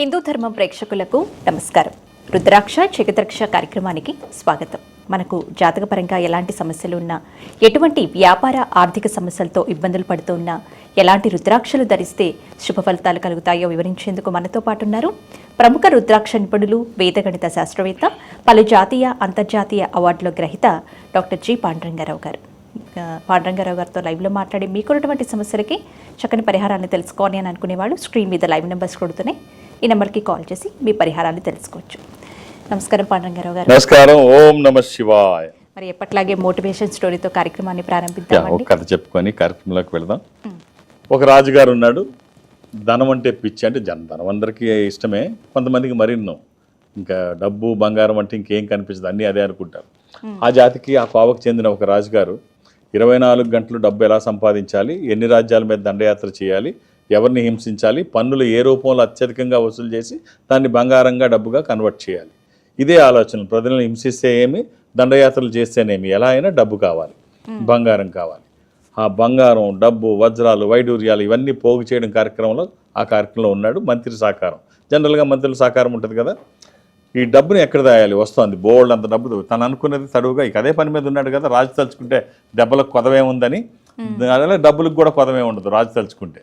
హిందూ ధర్మం ప్రేక్షకులకు నమస్కారం. రుద్రాక్ష చికిత్రక్ష కార్యక్రమానికి స్వాగతం. మనకు జాతకపరంగా ఎలాంటి సమస్యలు ఉన్నా ఎటువంటి వ్యాపార ఆర్థిక సమస్యలతో ఇబ్బందులు పడుతున్నా ఎలాంటి రుద్రాక్షలు ధరిస్తే శుభ ఫలితాలు కలుగుతాయో వివరించేందుకు మనతో పాటు ఉన్నారు ప్రముఖ రుద్రాక్ష నిపుణులు వేదగణిత శాస్త్రవేత్త పలు జాతీయ అంతర్జాతీయ అవార్డుల గ్రహీత డాక్టర్ జి. పాండురంగారావు గారు. పాండురంగారావు గారితో లైవ్లో మాట్లాడి మీకున్నటువంటి సమస్యలకి చక్కని పరిహారాన్ని తెలుసుకోవాలి అని అనుకునేవాళ్ళు. స్క్రీన్ మీద లైవ్ నెంబర్స్ కొడుతున్నాయి. ఈ నెంబర్కి కాల్ చేసి మీ పరిహారాన్ని తెలుసుకోవచ్చు. నమస్కారం పాండురంగారావు గారు. నమస్కారం. ఓం నమ శివాయ. మరి ఎప్పట్లాగే మోటివేషన్ స్టోరీతో కార్యక్రమాన్ని ప్రారంభిద్దామండి. ఒక కథ చెప్పుకొని కార్యక్రమంలోకి వెళదాం. ఒక రాజుగారు ఉన్నాడు. ధనం అంటే పిచ్చి అంటే జన ధనం అందరికీ ఇష్టమే. కొంతమందికి మరిన్నో. ఇంకా డబ్బు బంగారం అంటే ఇంకేం కనిపించదు. అన్నీ అదే అనుకుంటారు. ఆ జాతికి ఆ కోవకు చెందిన ఒక రాజుగారు ఇరవై నాలుగు గంటలు డబ్బు ఎలా సంపాదించాలి? ఎన్ని రాజ్యాల మీద దండయాత్ర చేయాలి? ఎవరిని హింసించాలి? పన్నులు ఏ రూపంలో అత్యధికంగా వసూలు చేసి దాన్ని బంగారంగా డబ్బుగా కన్వర్ట్ చేయాలి? ఇదే ఆలోచన ప్రజలను హింసిస్తే ఏమి? దండయాత్రలు చేస్తేనేమి ఎలా అయినా డబ్బు కావాలి. బంగారం కావాలి. ఆ బంగారం డబ్బు వజ్రాలు వైడూర్యాలు ఇవన్నీ పోగు చేయడం కార్యక్రమంలో ఆ కార్యక్రమంలో ఉన్నాడు మంత్రి సహకారం. జనరల్గా మంత్రుల సహకారం ఉంటుంది కదా? ఈ డబ్బుని ఎక్కడ దాయాలి? వస్తుంది. బోల్డ్ అంత డబ్బు తను అనుకున్నది తడువుగా ఇక అదే పని మీద ఉన్నాడు కదా రాజు తలుచుకుంటే దెబ్బలకు కొదవే ఉందని. అలాగే డబ్బులకు కూడా కొదవే ఉండదు రాజు తలుచుకుంటే.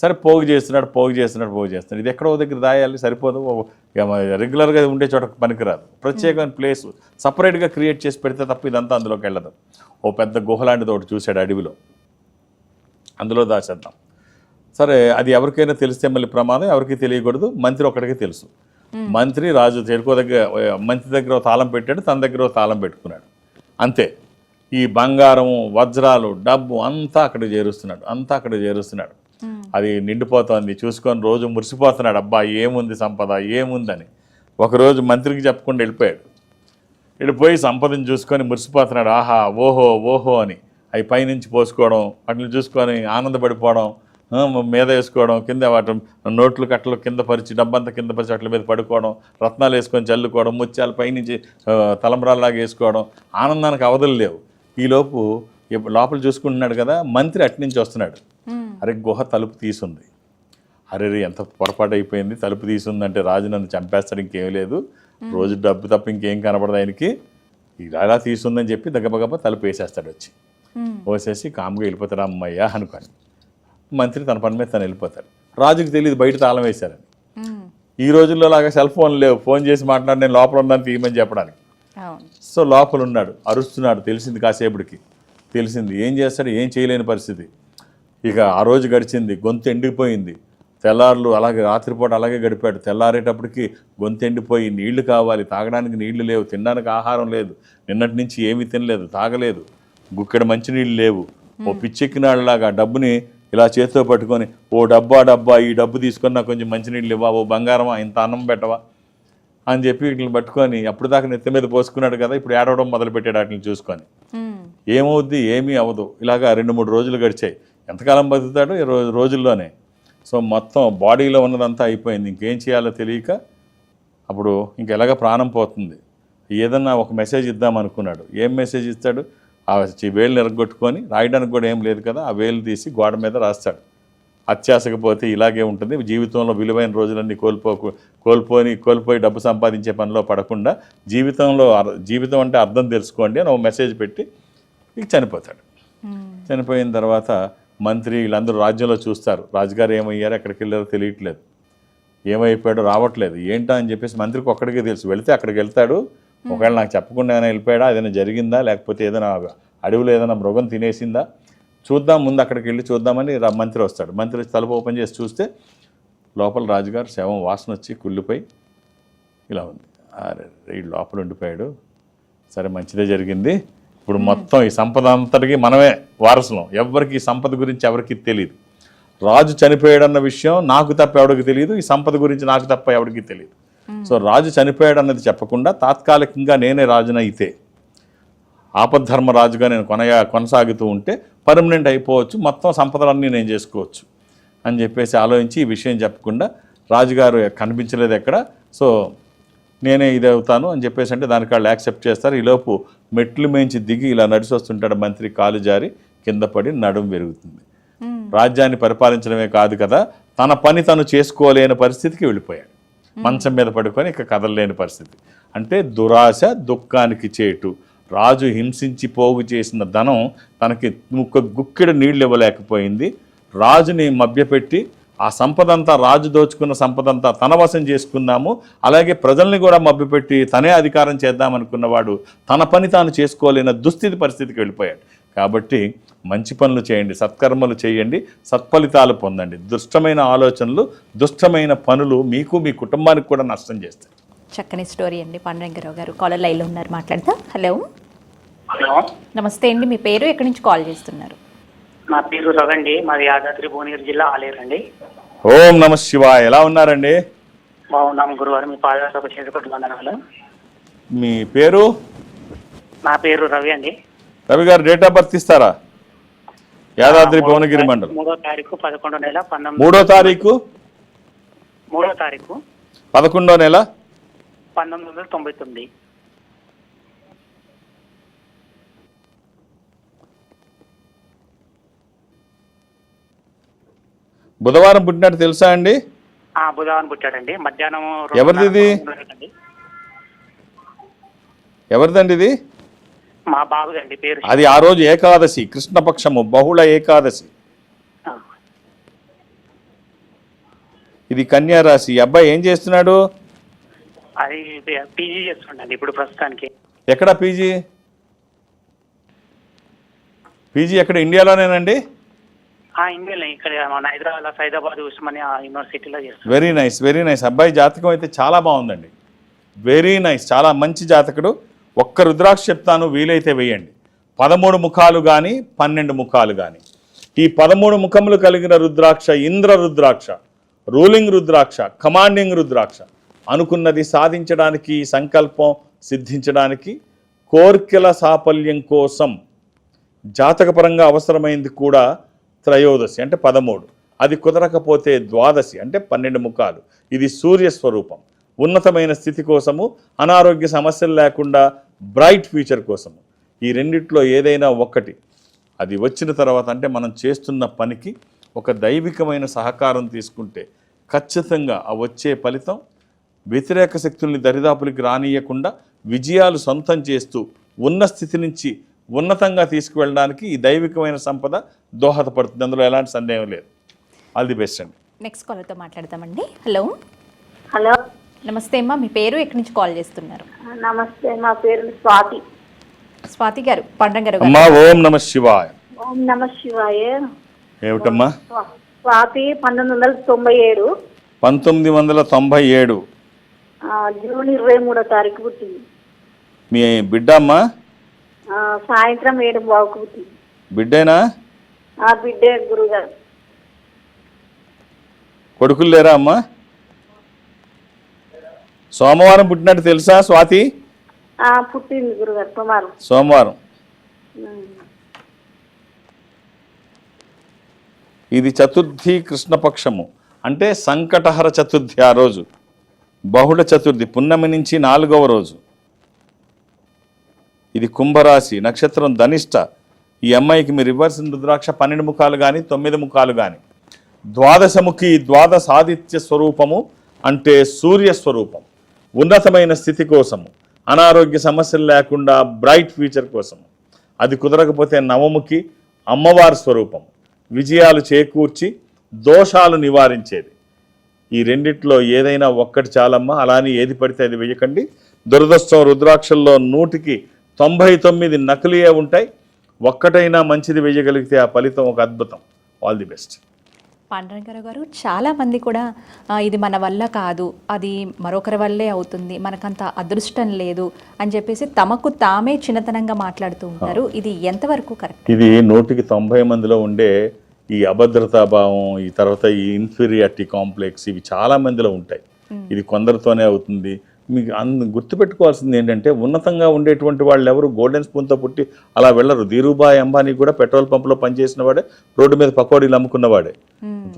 సరే పోగు చేస్తున్నాడు పోగు చేస్తున్నాడు పోగు చేస్తున్నాడు. ఇది ఎక్కడో దగ్గర దాయాలి సరిపోదు. రెగ్యులర్గా ఉండే చోట పనికిరాదు. ప్రత్యేకమైన ప్లేస్ సపరేట్గా క్రియేట్ చేసి పెడితే తప్ప ఇదంతా అందులోకి వెళ్ళదు. ఓ పెద్ద గుహ లాంటిది ఒకటి చూశాడు అడవిలో. అందులో దాచేద్దాం. సరే అది ఎవరికైనా తెలిస్తే మళ్ళీ ప్రమాదం ఎవరికి తెలియకూడదు మంత్రి ఒక్కడికి తెలుసు. మంత్రి రాజు తెలుకో దగ్గర మంత్రి దగ్గర తాళం పెట్టాడు తన దగ్గర తాళం పెట్టుకున్నాడు. అంతే. ఈ బంగారం వజ్రాలు డబ్బు అంతా అక్కడ చేరుస్తున్నాడు అంతా అక్కడ చేరుస్తున్నాడు. అది నిండిపోతోంది చూసుకొని రోజు మురిసిపోతున్నాడు. అబ్బా ఏముంది సంపద ఏముందని. ఒకరోజు మంత్రికి చెప్పకుండా వెళ్ళిపోయాడు. వెళ్ళిపోయి సంపదను చూసుకొని మురిసిపోతున్నాడు. ఆహా ఓహో ఓహో అని. అవి పైనుంచి పోసుకోవడం వాటిని చూసుకొని ఆనందపడిపోవడం మీద వేసుకోవడం కింద వాటి నోట్లు కట్టలు కింద పరిచి డబ్బంతా కింద పరిచి వాటి మీద పడుకోవడం రత్నాలు వేసుకొని చల్లుకోవడం ముత్యాలు పైనుంచి తలంబ్రాల్లాగా వేసుకోవడం ఆనందానికి అవధులు లేవు. ఈలోపు లోపల చూసుకుంటున్నాడు కదా మంత్రి అట్నుంచి వస్తున్నాడు. అరే గుహ తలుపు తీసుంది. అరే రే ఎంత పొరపాటు అయిపోయింది తలుపు తీసుందంటే రాజు నన్ను చంపేస్తాడు ఇంకేం లేదు. రోజు డబ్బు తప్ప ఇంకేం కనపడదు ఆయనకి. ఇలా తీసుందని చెప్పి దగ్గబగబ తలుపు వేసేస్తాడు వచ్చి. వేసేసి కామ్గా వెళ్ళిపోతాడు అమ్మయ్యా అనుకోని. మంత్రి తన పని మీద తను వెళ్ళిపోతాడు. రాజుకి తెలియదు బయట తాళం వేశారని. ఈ రోజుల్లో లాగా సెల్ ఫోన్ లేవు. ఫోన్ చేసి మాట్లాడి నేను లోపల ఉన్నాను తీయమని చెప్పడానికి. సో లోపల ఉన్నాడు అరుస్తున్నాడు తెలిసింది కాసేపటికి. తెలిసింది ఏం చేస్తాడు ఏం చేయలేని పరిస్థితి. ఇక ఆ రోజు గడిచింది గొంతు ఎండిపోయింది. తెల్లారులు అలాగే రాత్రిపూట అలాగే గడిపాడు. తెల్లారేటప్పటికి గొంతు ఎండిపోయి నీళ్ళు కావాలి తాగడానికి నీళ్ళు లేవు తినడానికి ఆహారం లేదు. నిన్నటి నుంచి ఏమీ తినలేదు తాగలేదు. గుక్కెడ మంచినీళ్ళు లేవు. ఓ పిచ్చెక్కినాళ్ళలాగా డబ్బుని ఇలా చేతితో పట్టుకొని ఓ డబ్బా డబ్బా ఈ డబ్బు తీసుకొని నాకు కొంచెం మంచినీళ్ళు ఇవ్వా ఓ బంగారమా ఇంత అన్నం పెట్టవా? అని చెప్పి వీటిని పట్టుకొని అప్పుడు దాకా నెత్తి మీద పోసుకున్నాడు కదా ఇప్పుడు ఏడవడం మొదలుపెట్టాడు వాటిని చూసుకొని. ఏమవుద్ది? ఏమీ అవ్వదు. ఇలాగా రెండు మూడు రోజులు గడిచాయి. ఎంతకాలం బతుకుతాడు? రోజుల్లోనే. సో మొత్తం బాడీలో ఉన్నదంతా అయిపోయింది. ఇంకేం చేయాలో తెలియక అప్పుడు ఇంక ఎలాగ ప్రాణం పోతుంది. ఏదన్నా ఒక మెసేజ్ ఇద్దాం అనుకున్నాడు. ఏం మెసేజ్ ఇస్తాడు? ఆ వేలు ఎరగొట్టుకొని రాయడానికి కూడా ఏం లేదు కదా ఆ వేలు తీసి గోడ మీద రాస్తాడు. అత్యాశకు పోతే ఇలాగే ఉంటుంది. జీవితంలో విలువైన రోజులన్నీ కోల్పోకు కోల్పోని కోల్పోయి డబ్బు సంపాదించే పనిలో పడకుండా జీవితంలో జీవితం అంటే అర్థం తెలుసుకోండి అని ఒక మెసేజ్ పెట్టి ఇక చనిపోతాడు. చనిపోయిన తర్వాత మంత్రి వీళ్ళందరూ రాజ్యంలో చూస్తారు. రాజుగారు ఏమయ్యారు ఎక్కడికి వెళ్ళారో తెలియట్లేదు. ఏమైపోయాడో రావట్లేదు. ఏంటా అని చెప్పేసి మంత్రికి ఒక్కడికే తెలుసు. వెళితే అక్కడికి వెళ్తాడు. ఒకవేళ నాకు చెప్పకుండా ఏమైనా వెళ్ళిపోయాడా? ఏదైనా జరిగిందా? లేకపోతే ఏదైనా అడవిలో ఏదైనా మృగం తినేసిందా? చూద్దాం ముందు అక్కడికి వెళ్ళి చూద్దామని మంత్రి వస్తాడు. మంత్రి వచ్చి తలుపు ఓపెన్ చేసి చూస్తే లోపల రాజుగారు శవం వాసన వచ్చి కుళ్ళిపోయి ఇలా ఉంది. అరే ఈ లోపల ఉండిపోయాడు. సరే మంచిదే జరిగింది. ఇప్పుడు మొత్తం ఈ సంపద అంతటికి మనమే వారసులం. ఎవరికి ఈ సంపద గురించి ఎవరికి తెలియదు రాజు చనిపోయాడన్న విషయం నాకు తప్ప ఎవరికి తెలియదు ఈ సంపద గురించి నాకు తప్ప ఎవరికి తెలియదు సో రాజు చనిపోయాడు అన్నది చెప్పకుండా తాత్కాలికంగా నేనే రాజునైతే ఆపద్ధర్మ రాజుగా నేను కొనయా కొనసాగుతూ ఉంటే పర్మనెంట్ అయిపోవచ్చు మొత్తం సంపదలన్నీ నేను చేసుకోవచ్చు అని చెప్పేసి ఆలోచించి ఈ విషయం చెప్పకుండా రాజుగారు కనిపించలేదు ఎక్కడ. సో నేనే ఇది అవుతాను అని చెప్పేసి అంటే దానికి వాళ్ళు యాక్సెప్ట్ చేస్తారు. ఈలోపు మెట్లు మేంచి దిగి ఇలా నడిచి వస్తుంటాడు మంత్రి కాలు జారి కింద పడి నడుం పెరుగుతుంది రాజ్యాన్ని పరిపాలించడమే కాదు కదా తన పని తను చేసుకోలేని పరిస్థితికి వెళ్ళిపోయాడు. మంచం మీద పడుకొని ఇక కదలలేని పరిస్థితి. అంటే దురాశ దుఃఖానికి చేటు. రాజు హింసించి పోగు చేసిన ధనం తనకి ముక్క గుక్కిడ నీళ్ళు ఇవ్వలేకపోయింది. రాజుని మభ్యపెట్టి ఆ సంపదంతా రాజు దోచుకున్న సంపదంతా తన వశం చేసుకుందాము. అలాగే ప్రజల్ని కూడా మభ్యపెట్టి తనే అధికారం చేద్దామనుకున్నవాడు తన పని తాను చేసుకోలేని దుస్థితి పరిస్థితికి వెళ్ళిపోయాడు. కాబట్టి మంచి పనులు చేయండి సత్కర్మలు చేయండి సత్ఫలితాలు పొందండి. దుష్టమైన ఆలోచనలు దుష్టమైన పనులు మీకు మీ కుటుంబానికి కూడా నష్టం చేస్తాయి. చక్కని స్టోరీ అండి పాండురంగారావు గారు. కాలర్ లైన్లో ఉన్నారు మాట్లాడతా. హలో. హలో. నమస్తే అండి మీ పేరు? ఎక్కడి నుంచి కాల్ చేస్తున్నారు? నా పేరు రవండి మాది యాదాద్రి భువనగిరి జిల్లా ఆలేరండి ఓం నమ శివాయ. ఎలా ఉన్నారండి? బాగున్నాం గురువారం. మీ పాదయాత్ర చేరుకుంటు వందనాలు మీ పేరు? నా పేరు రవి అండి. రవి గారు డేట్ ఆఫ్ బర్త్ ఇస్తారా? యాదాద్రి భువనగిరి మండలం. మూడో తారీఖు పదకొండో నెల మూడో తారీఖు? మూడో తారీఖు పదకొండో నెల? పంతొమ్మిది వందల తొంభై తొమ్మిది. బుధవారం పుట్టినట్టు తెలుసా అండి? ఆ బుధవారం పుట్టాడండి. మధ్యాహ్నం ఎవరిది ఎవరిదండి ఇది? మా బాబుదండి పేరు అది ఆ రోజు ఏకాదశి కృష్ణపక్షము బహుళ ఏకాదశి. ఇది కన్యా రాశి అబ్బాయి ఏం చేస్తున్నాడు? అది పీజీ చేస్తుండండి ఇప్పుడు ప్రస్తుతానికి. ఎక్కడ పీజీ? పీజీ ఎక్కడ? ఇండియాలోనేనండి? ఇండియాలో ఇక్కడ మన హైదరాబాద్ సైదాబాద్ ఉస్మానియా యూనివర్సిటీలో చేస్తాం వెరీ నైస్ వెరీ నైస్. అబ్బాయి జాతకం అయితే చాలా బాగుందండి. వెరీ నైస్ చాలా మంచి జాతకుడు. ఒక్క రుద్రాక్ష చెప్తాను వీలైతే వేయండి. పదమూడు ముఖాలు కానీ పన్నెండు ముఖాలు కానీ ఈ పదమూడు ముఖములు కలిగిన రుద్రాక్ష ఇంద్ర రుద్రాక్ష రూలింగ్ రుద్రాక్ష కమాండింగ్ రుద్రాక్ష. అనుకున్నది సాధించడానికి సంకల్పం సిద్ధించడానికి కోర్కెల సాఫల్యం కోసం జాతకపరంగా అవసరమైంది కూడా త్రయోదశి అంటే పదమూడు. అది కుదరకపోతే ద్వాదశి అంటే పన్నెండు ముఖాలు. ఇది సూర్య స్వరూపం ఉన్నతమైన స్థితి కోసము అనారోగ్య సమస్యలు లేకుండా బ్రైట్ ఫ్యూచర్ కోసము ఈ రెండిట్లో ఏదైనా ఒక్కటి. అది వచ్చిన తర్వాత అంటే మనం చేస్తున్న పనికి ఒక దైవికమైన సహకారం తీసుకుంటే ఖచ్చితంగా ఆ వచ్చే ఫలితం వ్యతిరేక శక్తుల్ని దరిదాపులకి రానియకుండా విజయాలు సొంతం చేస్తూ ఉన్న స్థితి నుంచి ఉన్నతంగా తీసుకువెళ్ళడానికి ఈ దైవికమైన సంపద దోహదపడుతుంది. అందులో ఎలాంటి సందేహం లేదు. ఆల్ ది బెస్ట్ అండి. నెక్స్ట్ కాలర్తో మాట్లాడతామండి. హలో నమస్తే అమ్మా మీ పేరు ఎక్కడి నుంచి కాల్ చేస్తున్నారు? నమస్తే మా పేరు స్వాతి. స్వాతి గారు పాండురంగారావు గారు అమ్మా ఓం నమ శివాయ. ఓం నమ శివాయ. ఏమిటమ్మా? స్వా- స్వాతి పంతొమ్మిది వందల తొంభై ఏడు. పంతొమ్మిది వందల తొంభై ఏడు. ఆ, జూన్ ఇరవై మూడో తారీఖు పుట్టింది. మీ బిడ్డ అమ్మా ఆ, సాయంత్రం ఏడు బావుకు పుట్టింది. బిడ్డేనా? ఆ బిడ్డే గురుగారు. కొడుకులు లేరా అమ్మా? సోమవారం పుట్టినట్టు తెలుసా స్వాతి? పుట్టింది గురుగారు సోమవారం. ఇది చతుర్థి కృష్ణపక్షము. అంటే సంకటహర చతుర్థి ఆ రోజు. బహుళ చతుర్థి పున్నమి నుంచి నాలుగవ రోజు. ఇది కుంభరాశి నక్షత్రం ధనిష్ట. ఈ అమ్మాయికి మీరు ఇవ్వాల్సిన రుద్రాక్ష పన్నెండు ముఖాలు కానీ తొమ్మిది ముఖాలు కానీ ద్వాదశముఖి ద్వాదశాదిత్య స్వరూపము అంటే సూర్య స్వరూపం. ఉన్నతమైన స్థితి కోసము అనారోగ్య సమస్యలు లేకుండా బ్రైట్ ఫ్యూచర్ కోసము. అది కుదరకపోతే నవముఖి అమ్మవారి స్వరూపం విజయాలు చేకూర్చి దోషాలు నివారించేది. ఈ రెండిట్లో ఏదైనా ఒక్కటి చాలమ్మా అలానే ఏది పడితే అది వెయ్యకండి. దురదృష్టం రుద్రాక్షల్లో నూటికి తొంభై తొమ్మిది నకిలీయే ఉంటాయి. ఒక్కటైనా మంచిది వెయ్యగలిగితే ఆ ఫలితం ఒక అద్భుతం. ఆల్ ది బెస్ట్ పాండురంగారావు గారు చాలా మంది కూడా "ఆ, ఇది మన వల్ల కాదు అది మరొకరి వల్లే అవుతుంది మనకంత అదృష్టం లేదు అని చెప్పేసి తమకు తామే చిన్నతనంగా మాట్లాడుతూ ఉంటారు ఇది ఎంతవరకు కరెక్ట్? ఇది నూటికి తొంభై మందిలో ఉండే ఈ అభద్రతా భావం ఈ తర్వాత ఈ ఇన్ఫీరియారిటీ కాంప్లెక్స్ ఇవి చాలా మందిలో ఉంటాయి. ఇది కొందరితోనే అవుతుంది మీకు అందు గుర్తుపెట్టుకోవాల్సింది ఏంటంటే ఉన్నతంగా ఉండేటువంటి వాళ్ళు ఎవరు గోల్డెన్ స్పూన్తో పుట్టి అలా వెళ్ళరు. ధీరుభాయ్ అంబానీ కూడా పెట్రోల్ పంపులో పనిచేసిన వాడే రోడ్డు మీద పకోడీలు అమ్ముకున్నవాడే.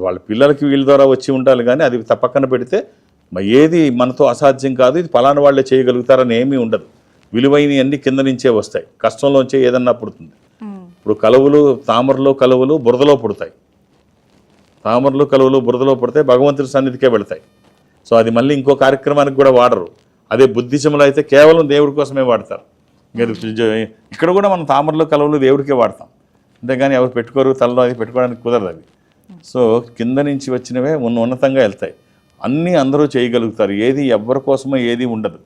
వాళ్ళ పిల్లలకి వీళ్ళ ద్వారా వచ్చి ఉండాలి కానీ అది తప్పక్కన పెడితే ఏది మనతో అసాధ్యం కాదు ఇది ఫలానా వాళ్ళే చేయగలుగుతారని ఏమీ ఉండదు. విలువైనవి అన్ని కింద నుంచే వస్తాయి. కష్టంలోంచే ఏదన్నా పుడుతుంది. ఇప్పుడు కలువులు తామరలో కలువులు బురదలో పుడతాయి. తామరలు కలువులు బురదలో పుడితే భగవంతుడి సన్నిధికే వెళతాయి. సో అది మళ్ళీ ఇంకో కార్యక్రమానికి కూడా వాడరు. అదే బుద్ధిజములు అయితే కేవలం దేవుడి కోసమే వాడతారు. ఇక్కడ కూడా మనం తామరలో కలవలు దేవుడికే వాడతాం. అంతేగాని ఎవరు పెట్టుకోరు తలలో అది పెట్టుకోవడానికి కుదరదు అవి. సో కింద నుంచి వచ్చినవే ఉన్న ఉన్నతంగా వెళ్తాయి. అన్నీ అందరూ చేయగలుగుతారు. ఏది ఎవరి కోసమో ఏది ఉండదు.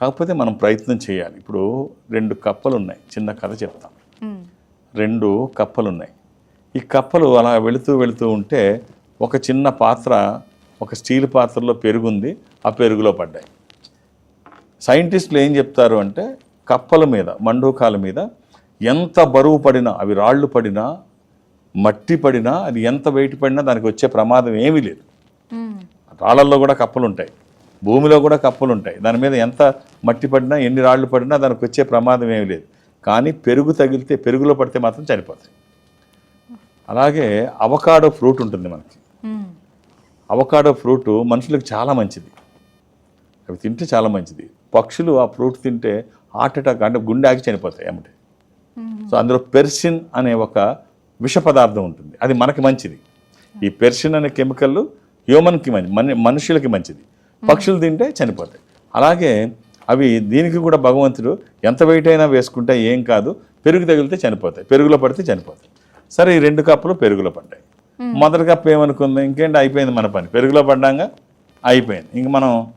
కాకపోతే మనం ప్రయత్నం చేయాలి. ఇప్పుడు రెండు కప్పలు ఉన్నాయి చిన్న కథ చెప్తాం. రెండు కప్పలు ఉన్నాయి ఈ కప్పలు అలా వెళుతూ వెళుతూ ఉంటే ఒక చిన్న పాత్ర ఒక స్టీల్ పాత్రలో పెరుగుంది ఆ పెరుగులో పడ్డాయి. సైంటిస్టులు ఏం చెప్తారు అంటే కప్పల మీద మండూకాల మీద ఎంత బరువు పడినా అవి రాళ్ళు పడినా మట్టి పడినా అది ఎంత వెయిట్ పడినా దానికి వచ్చే ప్రమాదం ఏమీ లేదు. రాళ్ళల్లో కూడా కప్పలు ఉంటాయి భూమిలో కూడా కప్పలు ఉంటాయి దాని మీద ఎంత మట్టి పడినా ఎన్ని రాళ్ళు పడినా దానికి వచ్చే ప్రమాదం ఏమీ లేదు. కానీ పెరుగు తగిలితే పెరుగులో పడితే మాత్రం చనిపోతాయి. అలాగే అవకాడో ఫ్రూట్ ఉంటుంది మనకి. అవకాడో ఫ్రూట్ మనుషులకు చాలా మంచిది. అవి తింటే చాలా మంచిది. పక్షులు ఆ ఫ్రూట్ తింటే హార్ట్ అటాక్ అంటే గుండె ఆగి చనిపోతాయి ఏమిటి. సో అందులో పెర్సిన్ అనే ఒక విష పదార్థం ఉంటుంది. అది మనకి మంచిది. ఈ పెర్సిన్ అనే కెమికల్ హ్యూమన్కి మంచి మన మనుషులకి మంచిది. పక్షులు తింటే చనిపోతాయి. అలాగే అవి దీనికి కూడా భగవంతుడు ఎంత వెయిట్ అయినా వేసుకుంటే ఏం కాదు. పెరుగు తగిలితే చనిపోతాయి. పెరుగులో పడితే చనిపోతాయి. సరే ఈ రెండు కప్పులు పెరుగులో పడ్డాయి. మొదటి కప్పు ఏమనుకుంది? ఇంకేంటి? అయిపోయింది మన పని. పెరుగులో పడ్డాక అయిపోయింది. ఇంక మనం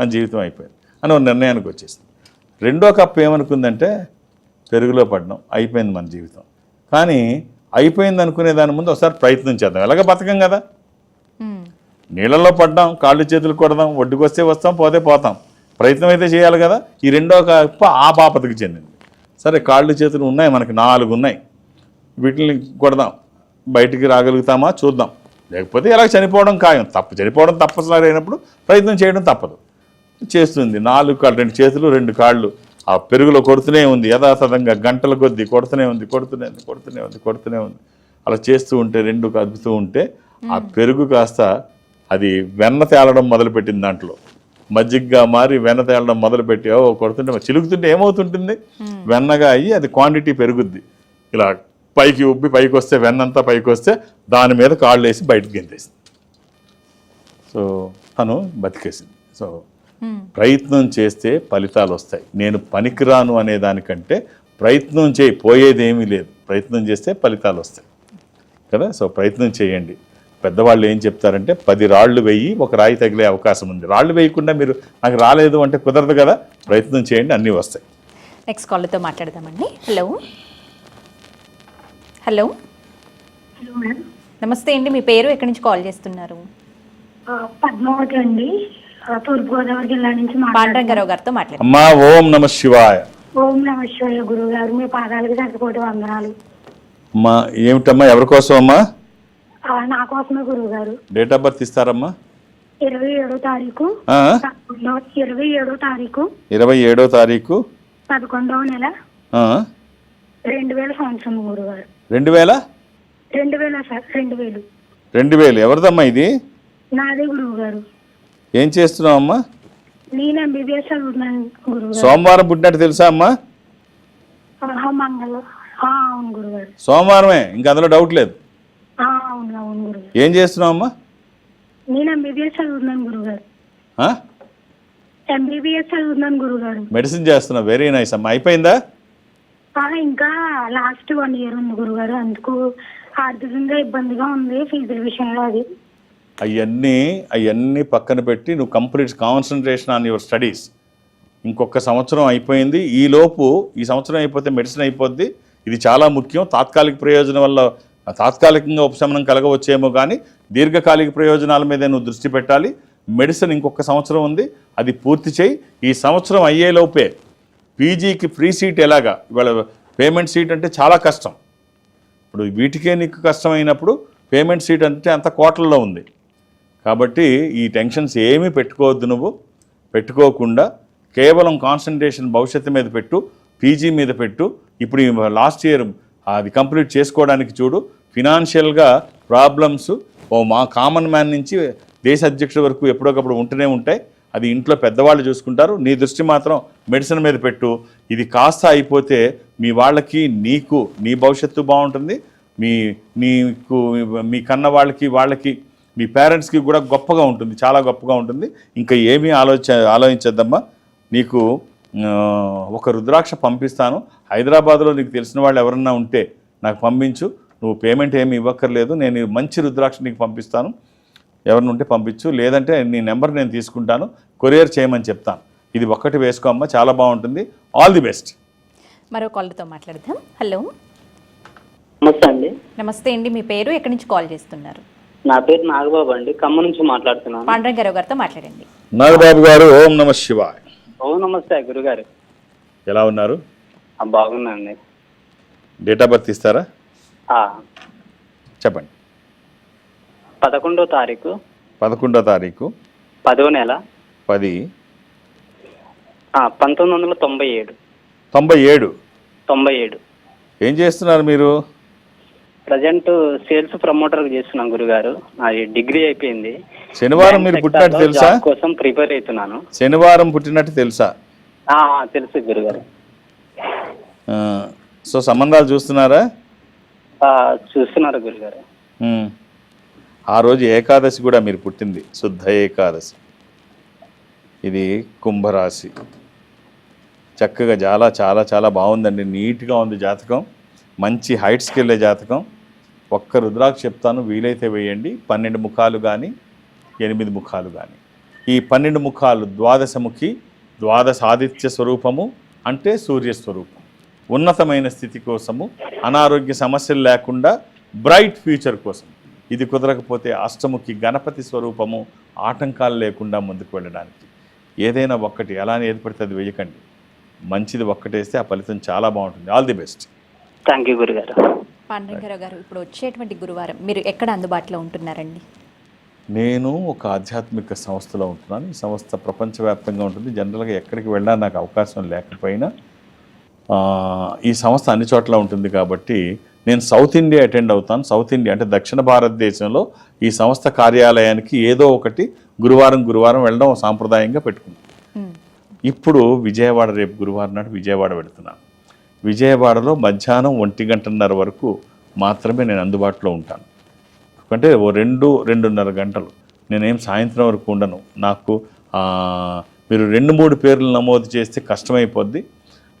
మన జీవితం అయిపోయింది అని ఒక నిర్ణయానికి వచ్చేసింది. రెండో కప్పు ఏమనుకుందంటే పెరుగులో పడడం అయిపోయింది మన జీవితం. కానీ అయిపోయింది అనుకునే దాని ముందు ఒకసారి ప్రయత్నం చేద్దాం. ఎలాగ బతకం కదా? మ్మ్. నీళ్ళల్లో పడ్డాం కాళ్ళు చేతులు కొడదాం ఒడ్డుకు వస్తే వస్తాం పోతే పోతాం. ప్రయత్నం అయితే చేయాలి కదా? ఈ రెండో కప్ప ఆ బాపతకు చెందింది. సరే కాళ్ళు చేతులు ఉన్నాయి మనకి నాలుగు ఉన్నాయి వీటిని కొడదాం. బయటికి రాగలుగుతామా? చూద్దాం. లేకపోతే ఎలా చనిపోవడం ఖాయం. తప్పు చనిపోవడం తప్పనిసరి అయినప్పుడు ప్రయత్నం చేయడం తప్పదు. చేస్తుంది. నాలుగు కాళ్ళు రెండు చేతులు రెండు కాళ్ళు. ఆ పెరుగులో కొడుతూనే ఉంది. యథాతథంగా గంటల కొద్దీ కొడుతూనే ఉంది కొడుతూనే ఉంది కొడుతూనే ఉంది కొడుతూనే ఉంది. అలా చేస్తూ ఉంటే రెండు కదుపుతూ ఉంటే ఆ పెరుగు కాస్త అది వెన్న తేలడం మొదలుపెట్టింది దాంట్లో. మజ్జిగ్గా మారి వెన్న తేలడం మొదలుపెట్టి ఓ కొడుతుంటే చిలుకుతుంటే ఏమవుతుంటుంది? వెన్నగా అయ్యి అది క్వాంటిటీ పెరుగుద్ది. ఇలా పైకి ఉబ్బి పైకి వస్తే వెన్నంతా పైకి వస్తే దాని మీద కాళ్ళు వేసి బయటకు గెంతేసింది సో తను బతికేసింది. సో. ప్రయత్నం చేస్తే ఫలితాలు వస్తాయి. నేను పనికిరాను అనే దానికంటే ప్రయత్నం చేయి పోయేది ఏమీ లేదు. ప్రయత్నం చేస్తే ఫలితాలు వస్తాయి. కదా? సో ప్రయత్నం చేయండి. పెద్దవాళ్ళు ఏం చెప్తారంటే పది రాళ్ళు వెయ్యి ఒక రాయి తగిలే అవకాశం ఉంది. రాళ్ళు వేయకుండా మీరు నాకు రాలేదు అంటే కుదరదు కదా? ప్రయత్నం చేయండి అన్నీ వస్తాయి. నెక్స్ట్ కాల్తో మాట్లాడదామండి. Hello hello. హలో మేడం నమస్తే అండి మీ పేరు ఎక్కడి నుంచి కాల్ చేస్తున్నారు? పద్మావతి అండి. తూర్పుగోదావరి జిల్లా నుంచి పాండరంగారావు గారితో మాట్లాడండి అమ్మా ఓం నమ శివాయ. ఓం నమ శివాయ గురువు గారు మీ పాదాలకు శతకోటి వందనాలు. అమ్మా ఏమిటమ్మా ఎవరి కోసం అమ్మా? ఆ, నా కోసమే గురువు గారు డేట్ ఆఫ్ బర్త్ ఇస్తారమ్మా? ఇరవై ఏడో తారీఖు ఇరవై ఏడో తారీఖు ఇరవై ఏడో తారీఖు? పదకొండవ నెల ఆ? రెండు వేల సంవత్సరం గురువు గారు రెండు వేల? రెండు వేల సార్ రెండు వేలు. రెండు వేలు. ఎవరిదమ్మా ఇది? నాదే గురువు గారు. ఏం చేస్తున్నావు అమ్మా? నేను ఎంబీబీఎస్ చదువుతున్నాను గురువు గారు. సోమవారం పుట్టినట్టు తెలుసా అమ్మా? ఆహా, మంగళ ఆ, అవును గురువు గారు. సోమవారమే. ఇంకా అందులో డౌట్ లేదు. ఆ, అవును అవును గురువు గారు. ఏం చేస్తున్నావు అమ్మా? నేను ఎంబీబీఎస్ చదువుతున్నాను గురువు గారు. ఆ? ఎంబీబీఎస్ చదువుతున్నాను గురువు గారు. మెడిసిన్ చేస్తున్నావు. వెరీ నైస్ అమ్మా. అయిపోయిందా? ఇంకా లాస్ట్ వన్ ఇయర్ ఉంది గురుగారు. అందుకు ఆర్థికంగా ఇబ్బందిగా ఉంది ఫీజుల విషయంలో అది. అవన్నీ అవన్నీ పక్కన పెట్టి నువ్వు complete concentration on your studies ఇంకొక సంవత్సరం అయిపోయింది. ఈ లోపు ఈ సంవత్సరం అయిపోతే మెడిసిన్ అయిపోద్ది. ఇది చాలా ముఖ్యం. తాత్కాలిక ప్రయోజనం వల్ల తాత్కాలికంగా ఉపశమనం కలగవచ్చేమో కానీ దీర్ఘకాలిక ప్రయోజనాల మీద నువ్వు దృష్టి పెట్టాలి. మెడిసిన్ ఇంకొక సంవత్సరం ఉంది. అది పూర్తి చేయి. ఈ సంవత్సరం అయ్యేలోపే పీజీకి ఫ్రీ సీట్ ఎలాగా? ఇవాళ పేమెంట్ సీట్ అంటే చాలా కష్టం. ఇప్పుడు వీటికే నీకు కష్టమైనప్పుడు పేమెంట్ సీట్ అంటే అంత కోట్లలో ఉంది. కాబట్టి ఈ టెన్షన్స్ ఏమీ పెట్టుకోవద్దు నువ్వు. పెట్టుకోకుండా కేవలం కాన్సన్ట్రేషన్ భవిష్యత్తు మీద పెట్టు పీజీ మీద పెట్టు. ఇప్పుడు లాస్ట్ ఇయర్ అది కంప్లీట్ చేసుకోవడానికి చూడు ఫినాన్షియల్గా ప్రాబ్లమ్స్ ఓ మా కామన్ మ్యాన్ నుంచి దేశ అధ్యక్షుడి వరకు ఎప్పుడొకప్పుడు ఉంటూనే ఉంటాయి. అది ఇంట్లో పెద్దవాళ్ళు చూసుకుంటారు. నీ దృష్టి మాత్రం మెడిసిన్ మీద పెట్టు. ఇది కాస్త అయిపోతే మీ వాళ్ళకి నీకు నీ భవిష్యత్తు బాగుంటుంది. మీ నీకు మీ కన్న వాళ్ళకి వాళ్ళకి మీ పేరెంట్స్కి కూడా గొప్పగా ఉంటుంది. చాలా గొప్పగా ఉంటుంది. ఇంకా ఏమీ ఆలోచ ఆలోచించద్దమ్మా. నీకు ఒక రుద్రాక్ష పంపిస్తాను. హైదరాబాద్లో నీకు తెలిసిన వాళ్ళు ఎవరన్నా ఉంటే నాకు పంపించు. నువ్వు పేమెంట్ ఏమి ఇవ్వక్కర్లేదు. నేను మంచి రుద్రాక్ష నీకు పంపిస్తాను. ఎవరిని ఉంటే పంపించు లేదంటే నీ నెంబర్ నేను తీసుకుంటాను కొరియర్ చేయమని చెప్తాను. ఇది ఒక్కటి వేసుకో అమ్మా చాలా బాగుంటుంది. ఆల్ ది బెస్ట్ మరో కాలర్తో మాట్లాడదాం. హలో. నమస్తే అండి. నమస్తే అండి మీ పేరు? ఎక్కడి నుంచి కాల్ చేస్తున్నారు? నా పేరు నాగబాబు అండి. ఖమ్మం నుంచి మాట్లాడుతున్నాను. పాండ్రంగారావు గారితో మాట్లాడండి. నాగబాబు గారు ఓం నమ శివాయ్. ఓ నమస్తే గురుగారు. ఎలా ఉన్నారు? ఆ, బాగున్నాండి డేట్ ఆఫ్ బర్త్ ఇస్తారా? ఆ, చెప్పండి. పదకొండో తారీఖు. పదకొండో తారీఖు. పదో నెల. పది. ఆ, పంతొమ్మిది వందల తొంభై ఏడు. తొంభై ఏడు. తొంభై ఏడు. ఏం చేస్తున్నారు మీరు? ప్రజెంట్ సేల్స్ ప్రమోటర్ చేస్తున్నాం గురుగారు. అది డిగ్రీ అయిపోయింది. శనివారం మీరు పుట్టినట్టు తెలుసా? కోసం ప్రిపేర్ అవుతున్నాను. శనివారం పుట్టినట్టు తెలుసా? తెలుసు గురుగారు. సో సంబంధాలు చూస్తున్నారా? చూస్తున్నారు గురుగారు. ఆ రోజు ఏకాదశి కూడా మీరు పుట్టింది శుద్ధ ఏకాదశి. ఇది కుంభరాశి. చక్కగా చాలా చాలా చాలా బాగుందండి. నీట్గా ఉంది జాతకం. మంచి హైట్స్కి వెళ్ళే జాతకం. ఒక్క రుద్రాక్ష చెప్తాను వీలైతే వేయండి. పన్నెండు ముఖాలు కానీ ఎనిమిది ముఖాలు కానీ ఈ పన్నెండు ముఖాలు ద్వాదశముఖి ద్వాదశ ఆదిత్య స్వరూపము అంటే సూర్య స్వరూపం. ఉన్నతమైన స్థితి కోసము అనారోగ్య సమస్యలు లేకుండా బ్రైట్ ఫ్యూచర్ కోసం ఇది కుదరకపోతే అష్టముఖి గణపతి స్వరూపము ఆటంకాలు లేకుండా ముందుకు వెళ్ళడానికి. ఏదైనా ఒక్కటి అలానే ఏది పడితే అది వేయకండి మంచిది ఒక్కటేస్తే ఆ ఫలితం చాలా బాగుంటుంది. All the best thank you గురుగారు. పాండ్రంగారావు గారు ఇప్పుడు వచ్చేటువంటి గురువారం మీరు ఎక్కడ అందుబాటులో ఉంటున్నారండి? నేను ఒక ఆధ్యాత్మిక సంస్థలో ఉంటున్నాను. ఈ సంస్థ ప్రపంచవ్యాప్తంగా ఉంటుంది. జనరల్గా ఎక్కడికి వెళ్ళా నాకు అవకాశం లేకపోయినా ఆ, ఈ సంస్థ అన్ని చోట్ల ఉంటుంది కాబట్టి నేను సౌత్ ఇండియా అటెండ్ అవుతాను. సౌత్ ఇండియా అంటే దక్షిణ భారతదేశంలో ఈ సంస్థ కార్యాలయానికి ఏదో ఒకటి గురువారం గురువారం వెళ్ళడం సాంప్రదాయంగా ఉమ్. ఇప్పుడు విజయవాడ రేపు గురువారం నాడు విజయవాడ వెళుతున్నాను విజయవాడలో మధ్యాహ్నం ఒంటి గంటన్నర వరకు మాత్రమే నేను అందుబాటులో ఉంటాను. అంటే ఓ రెండు రెండున్నర గంటలు. నేనేం సాయంత్రం వరకు ఉండను. నాకు మీరు రెండు మూడు పేర్లు నమోదు చేస్తే కష్టమైపోద్ది.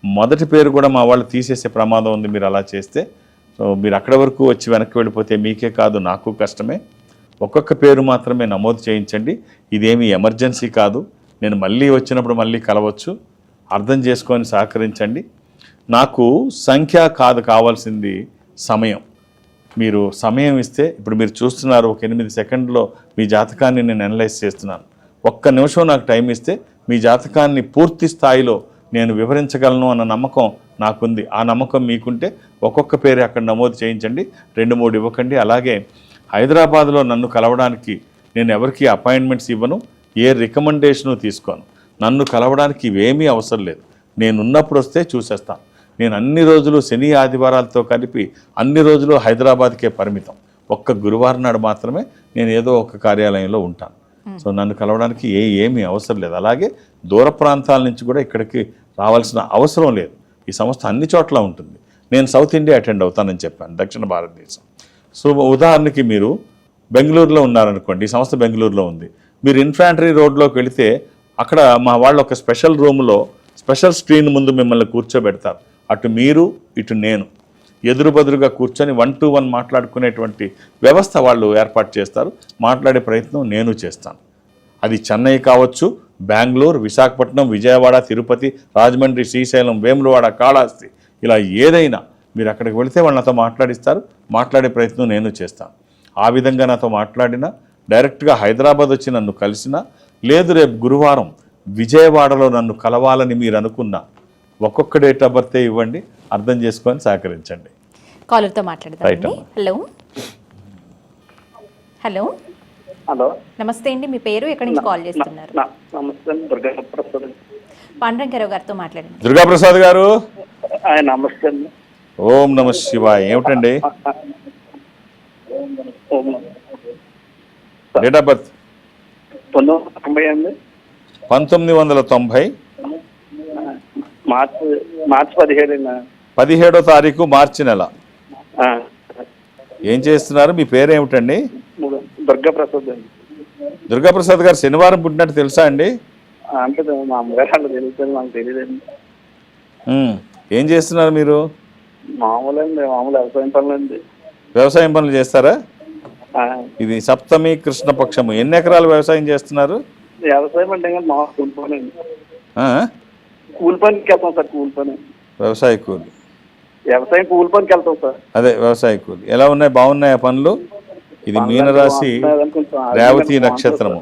మొదటి పేరు కూడా మా వాళ్ళు తీసేసే ప్రమాదం ఉంది మీరు అలా చేస్తే. సో మీరు అక్కడ వరకు వచ్చి వెనక్కి వెళ్ళిపోతే మీకే కాదు నాకు కష్టమే. ఒక్కొక్క పేరు మాత్రమే నమోదు చేయించండి. ఇదేమి ఎమర్జెన్సీ కాదు. నేను మళ్ళీ వచ్చినప్పుడు మళ్ళీ కలవచ్చు. అర్థం చేసుకొని సహకరించండి. నాకు సంఖ్య కాదు కావాల్సింది సమయం. మీరు సమయం ఇస్తే ఇప్పుడు మీరు చూస్తున్నారు ఒక ఎనిమిది సెకండ్లో మీ జాతకాన్ని నేను అనలైజ్ చేస్తున్నాను. ఒక్క నిమిషం నాకు టైం ఇస్తే మీ జాతకాన్ని పూర్తి స్థాయిలో నేను వివరించగలను అన్న నమ్మకం నాకుంది. ఆ నమ్మకం మీకుంటే ఒక్కొక్క పేరు అక్కడ నమోదు చేయించండి. రెండు మూడు ఇవ్వకండి. అలాగే హైదరాబాద్లో నన్ను కలవడానికి నేను ఎవరికి అపాయింట్మెంట్స్ ఇవ్వను ఏ రికమెండేషను తీసుకోను. నన్ను కలవడానికి ఇవేమీ అవసరం లేదు. నేను ఉన్నప్పుడు వస్తే చూసేస్తాను. నేను అన్ని రోజులు శని ఆదివారాలతో కలిపి అన్ని రోజులు హైదరాబాద్కే పరిమితం. ఒక్క గురువారం నాడు మాత్రమే నేను ఏదో ఒక కార్యాలయంలో ఉంటాను. సో నన్ను కలవడానికి ఏ ఏమీ అవసరం లేదు. అలాగే దూర ప్రాంతాల నుంచి కూడా ఇక్కడికి రావాల్సిన అవసరం లేదు. ఈ సంస్థ అన్ని చోట్ల ఉంటుంది. నేను సౌత్ ఇండియా అటెండ్ అవుతానని చెప్పాను దక్షిణ భారతదేశం. సో ఉదాహరణకి మీరు బెంగళూరులో ఉన్నారనుకోండి ఈ సంస్థ బెంగళూరులో ఉంది. మీరు ఇన్ఫాంటరీ రోడ్లోకి వెళితే అక్కడ మా వాళ్ళు ఒక స్పెషల్ రూమ్లో స్పెషల్ స్క్రీన్ ముందు మిమ్మల్ని కూర్చోబెడతారు. అటు మీరు ఇటు నేను. ఎదురు బదురుగా కూర్చొని వన్ టు వన్ మాట్లాడుకునేటువంటి వ్యవస్థ వాళ్ళు ఏర్పాటు చేస్తారు. మాట్లాడే ప్రయత్నం నేను చేస్తాను. అది చెన్నై కావచ్చు బెంగళూరు విశాఖపట్నం విజయవాడ తిరుపతి రాజమండ్రి శ్రీశైలం వేములవాడ కాళహస్తి ఇలా ఏదైనా మీరు అక్కడికి వెళితే వాళ్ళు నాతో మాట్లాడిస్తారు. మాట్లాడే ప్రయత్నం నేను చేస్తాను. ఆ విధంగా నాతో మాట్లాడినా డైరెక్ట్గా హైదరాబాద్ వచ్చి నన్ను కలిసినా లేదు రేపు గురువారం విజయవాడలో నన్ను కలవాలని మీరు అనుకున్నా ఒక్కొక్క డేట్ ఆఫ్ బర్తే ఇవ్వండి అర్థం చేసుకొని సహకరించండి. కాలర్తో అమ్మా. హలో. హలో. హలో. నమస్తే అండి మీ పేరు? ఎక్కడి నుంచి కాల్ చేస్తున్నారు? నమస్తే దుర్గా ప్రసాద్ పాండ్రంగారావు గారితో మాట్లాడండి. దుర్గాప్రసాద్ గారు? నమస్తే అండి. ఓం నమ శివాయ. ఏమిటండి? డేట్ ఆఫ్ బర్త్ పంతొమ్మిది వందల తొంభై మార్చి మార్చి పదిహేడు పదిహేడో తారీఖు మార్చి నెల. ఏం చేస్తున్నారు? మీ పేరు ఏమిటండి దుర్గా ప్రసాద్ అండి. దుర్గాప్రసాద్ గారు శనివారం పుట్టినట్టు తెలుసా అండి? అంటే మా అమ్మగారు అలా తెలుస్తుంది నాకు తెలియదండి. ఏం చేస్తున్నారు మీరు? మామూలు అండి మామూలు వ్యవసాయం పనులు అండి. వ్యవసాయం పనులు చేస్తారా? ఇది సప్తమి కృష్ణపక్షము ఎన్ని ఎకరాలు వ్యవసాయం చేస్తున్నారు? వ్యవసాయం అంటే మా కూలి పని? కూలి పనికి వెళ్తాం సార్ కూలి పని. వ్యవసాయ కూలి. వ్యవసాయం కూలి పనికి వెళ్తాం సార్. అదే వ్యవసాయ కూలి. ఎలా ఉన్నాయి? బాగున్నాయి పనులు? ఇది మీనరాశి రేవతి నక్షత్రము.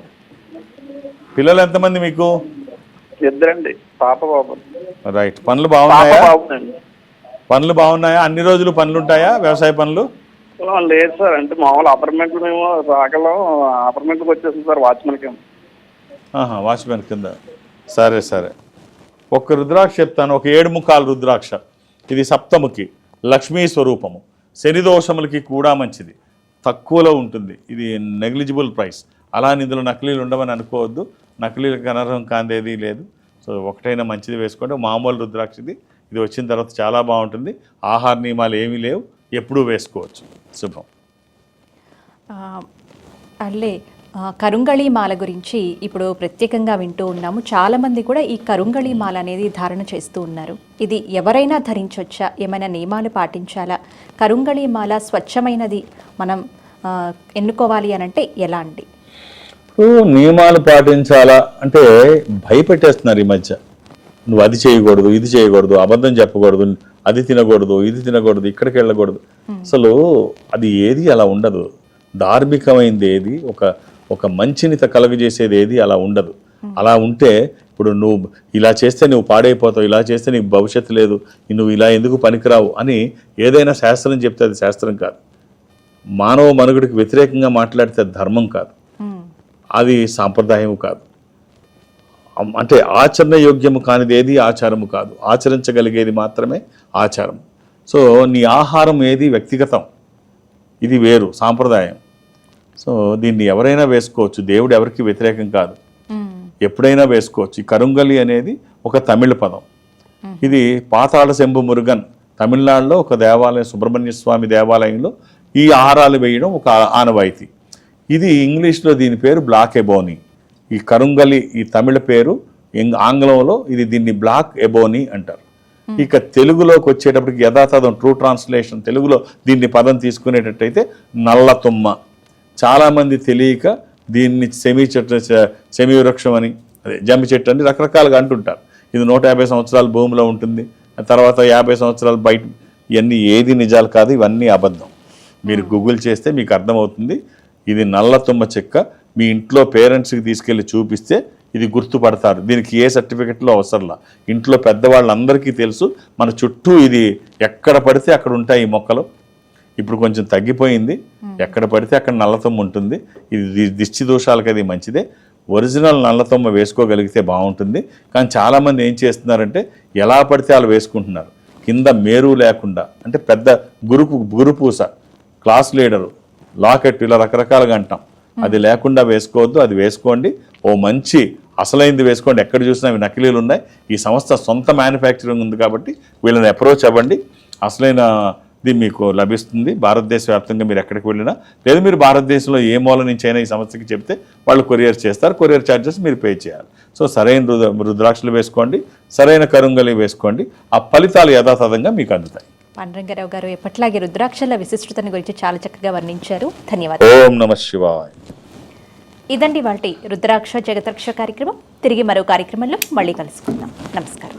పిల్లలు ఎంతమంది మీకు? ఇద్దరండి. పాప బాబు. రైట్. పనులు పాప బాగున్నాయా పనులు బాగున్నాయా? అన్ని రోజులు పనులు ఉంటాయా వ్యవసాయ పనులు? లేదు సార్. అంటే మామూలు అపార్ట్మెంట్లు మేము రాకలో అపార్ట్మెంట్కి వచ్చేసాం సార్ వాచ్మెన్కి ఆహా వాచ్మెన్ కింద. సరే సరే. ఒక రుద్రాక్ష చెప్తాను. ఒక ఏడు ముఖాలు రుద్రాక్ష. ఇది సప్తముఖి. లక్ష్మీ స్వరూపము. శని దోషములకి కూడా మంచిది. తక్కువలో ఉంటుంది. ఇది నెగ్లిజిబుల్ ప్రైస్ అలా అని ఇందులో నకిలీలు ఉండవని అనుకోవద్దు. నకిలీలకు అనర్హం కాందేది లేదు. సో ఒకటైనా మంచిది వేసుకోండి. మామూలు రుద్రాక్షది ఇది వచ్చిన తర్వాత చాలా బాగుంటుంది. ఆహార నియమాలు ఏమీ లేవు. ఎప్పుడూ వేసుకోవచ్చు. శుభం. అల్లే కరుంగళి మాల గురించి ఇప్పుడు ప్రత్యేకంగా వింటూ ఉన్నాము. చాలామంది కూడా ఈ కరుంగళి మాల అనేది ధారణ చేస్తూ ఉన్నారు. ఇది ఎవరైనా ధరించవచ్చా ఏమైనా నియమాలు పాటించాలా? కరుంగళి మాల స్వచ్ఛమైనది మనం ఎన్నుకోవాలి అని అంటే ఎలా అండి? ఇప్పుడు నియమాలు పాటించాలా? అంటే భయపెట్టేస్తున్నారు ఈ మధ్య. నువ్వు అది చేయకూడదు ఇది చేయకూడదు అబద్ధం చెప్పకూడదు అది తినకూడదు ఇది తినకూడదు ఇక్కడికి వెళ్ళకూడదు. అసలు అది ఏది అలా ఉండదు. ధార్మికమైనది ఏది? ఒక ఒక మంచినిత కలుగజేసేది ఏది అలా ఉండదు. అలా ఉంటే ఇప్పుడు నువ్వు ఇలా చేస్తే నువ్వు పాడైపోతావు ఇలా చేస్తే నీకు భవిష్యత్తు లేదు నువ్వు ఇలా ఎందుకు పనికిరావు అని ఏదైనా శాస్త్రం చెప్తే అది శాస్త్రం కాదు. మానవ మనుగడికి వ్యతిరేకంగా మాట్లాడితే ధర్మం కాదు. అది సాంప్రదాయం కాదు. అంటే ఆచరణ యోగ్యము కానిది ఏది ఆచారము కాదు. ఆచరించగలిగేది మాత్రమే ఆచారం. సో నీ ఆహారం ఏది వ్యక్తిగతం? ఇది వేరు సాంప్రదాయం. సో దీన్ని ఎవరైనా వేసుకోవచ్చు. దేవుడు ఎవరికి వ్యతిరేకం కాదు. ఎప్పుడైనా వేసుకోవచ్చు. ఈ కరుంగలి అనేది ఒక తమిళ పదం. ఇది పాతాళ శంభు మురుగన్ తమిళనాడులో ఒక దేవాలయం సుబ్రహ్మణ్య స్వామి దేవాలయంలో ఈ ఆహారాలు వేయడం ఒక ఆనవాయితీ. ఇది ఇంగ్లీష్లో దీని పేరు బ్లాక్ ఎబోనీ. ఈ కరుంగలి ఈ తమిళ పేరు ఆంగ్లంలో ఇది దీన్ని బ్లాక్ ఎబోనీ అంటారు. ఇక తెలుగులోకి వచ్చేటప్పటికి యథాతథం ట్రూ ట్రాన్స్లేషన్ తెలుగులో దీన్ని పదం తీసుకునేటట్టయితే నల్ల తుమ్మ చాలామంది తెలియక దీన్ని సెమి చెట్టు సెమి వృక్షం అని అదే జమ్మి చెట్టు అని రకరకాలుగా అంటుంటారు. ఇది నూట యాభై సంవత్సరాలు భూమిలో ఉంటుంది. తర్వాత యాభై సంవత్సరాలు బయట ఇవన్నీ ఏది నిజాలు కాదు ఇవన్నీ అబద్ధం. మీరు గూగుల్ చేస్తే మీకు అర్థమవుతుంది. ఇది నల్ల తుమ్మ చెక్క మీ ఇంట్లో పేరెంట్స్కి తీసుకెళ్ళి చూపిస్తే ఇది గుర్తుపడతారు. దీనికి ఏ సర్టిఫికెట్లో అవసరంలా. ఇంట్లో పెద్దవాళ్ళందరికీ తెలుసు మన చుట్టూ ఇది ఎక్కడ పడితే అక్కడ ఉంటాయి ఈ మొక్కలు. ఇప్పుడు కొంచెం తగ్గిపోయింది. ఎక్కడ పడితే అక్కడ నల్లతొమ్మ ఉంటుంది. ఇది దిష్టి దోషాలకి అది మంచిదే. ఒరిజినల్ నల్లతొమ్మ వేసుకోగలిగితే బాగుంటుంది. కానీ చాలామంది ఏం చేస్తున్నారంటే ఎలా పడితే అలా వేసుకుంటున్నారు. కింద మేరు లేకుండా అంటే పెద్ద గురుపు గురుపూస క్లాస్ లీడరు లాకెట్ ఇలా రకరకాలుగా అంటాం. అది లేకుండా వేసుకోవద్దు అది వేసుకోండి. ఓ మంచి అసలైంది వేసుకోండి. ఎక్కడ చూసినా అవి నకిలీలు ఉన్నాయి. ఈ సంస్థ సొంత మ్యానుఫ్యాక్చరింగ్ ఉంది కాబట్టి వీళ్ళని అప్రోచ్ అవ్వండి. అసలైన ఇది మీకు లభిస్తుంది. భారతదేశ వ్యాప్తంగా మీరు ఎక్కడికి వెళ్ళినా లేదు మీరు భారతదేశంలో ఏ మూల నుంచి అయినా ఈ సంస్థకి చెప్తే వాళ్ళు కొరియర్ చేస్తారు. కొరియర్ ఛార్జెస్ మీరు పే చేయాలి. సో సరైన రుద్ర రుద్రాక్షలు వేసుకోండి సరైన కరుంగలి వేసుకోండి. ఆ ఫలితాలు యథాతథంగా మీకు అందుతాయి. పాండురంగారావు గారు ఎప్పట్లాగే రుద్రాక్షల విశిష్టతను గురించి చాలా చక్కగా వర్ణించారు. ధన్యవాదాలు. ఓం నమ శివాయ. ఇదండి వాటి రుద్రాక్ష జగతరక్ష కార్యక్రమం. తిరిగి మరో కార్యక్రమంలో మళ్ళీ కలుసుకుందాం. నమస్కారం.